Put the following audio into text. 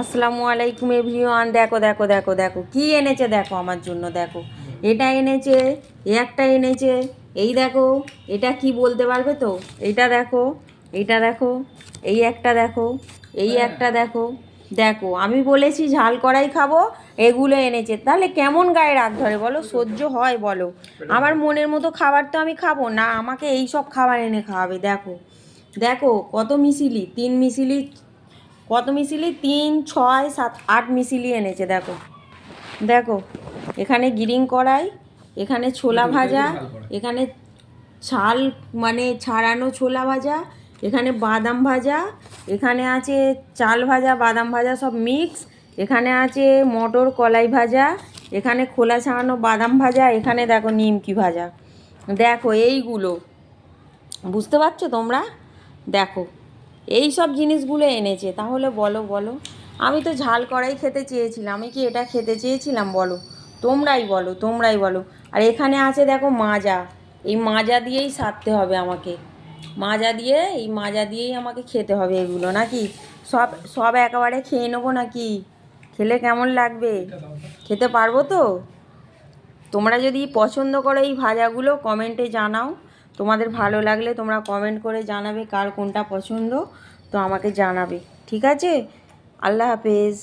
আসসালামু আলাইকুম এভরিওয়ান। দেখো দেখো দেখো দেখো কি এনেছে দেখো আমার জন্য দেখো। এটা এনেছে এ একটা এনেছে এই দেখো এটা কি বলতে পারবে তো? এটা দেখো এটা দেখো এই একটা দেখো এই একটা দেখো। দেখো আমি বলেছি ঝাল করাই খাব এগুলো এনেছে। তাহলে কেমন গায়ে রাগ ধরে বলো? সহ্য হয় বলো। আমার মনের মতো খাবার তো আমি খাব না আমাকে এই সব খাবার এনে খাওয়াবে দেখো। দেখো কত মিশিলি তিন মিশিলি কত মিশিলি তিন ছয় সাত আট মিশিলি এনেছে দেখো। দেখো এখানে গিরিং কড়াই এখানে ছোলা ভাজা এখানে ছাল মানে ছাড়ানো ছোলা ভাজা এখানে বাদাম ভাজা এখানে আছে চাল ভাজা বাদাম ভাজা সব মিক্স এখানে আছে মটর কলাই ভাজা এখানে খোলা ছাড়ানো বাদাম ভাজা এখানে দেখো নিমকি ভাজা। দেখো এইগুলো। বুঝতে পারছ তোমরা? দেখো এই সব জিনিসগুলো এনেছে, তাহলে বলো বলো। আমি তো ঝাল করাই খেতে চেয়েছিলাম, আমি কি এটা খেতে চেয়েছিলাম, বলো? তোমরাই বলো তোমরাই বলো। আর এখানে আছে দেখো মাজা, এই মাজা দিয়েই সারতে হবে আমাকে। মাজা দিয়ে, এই মাজা দিয়েই আমাকে খেতে হবে এগুলো, নাকি? সব সব একেবারে খেয়ে নেব নাকি? খেলে কেমন লাগবে? খেতে পারব তো? তোমরা যদি পছন্দ করো এই ভাজাগুলো, কমেন্টে জানাও। তোমাদের ভালো লাগলে তোমরা কমেন্ট করে জানাবে কার কোনটা পছন্দ, তো আমাকে জানাবে। ঠিক আছে? আল্লাহ হাফেজ।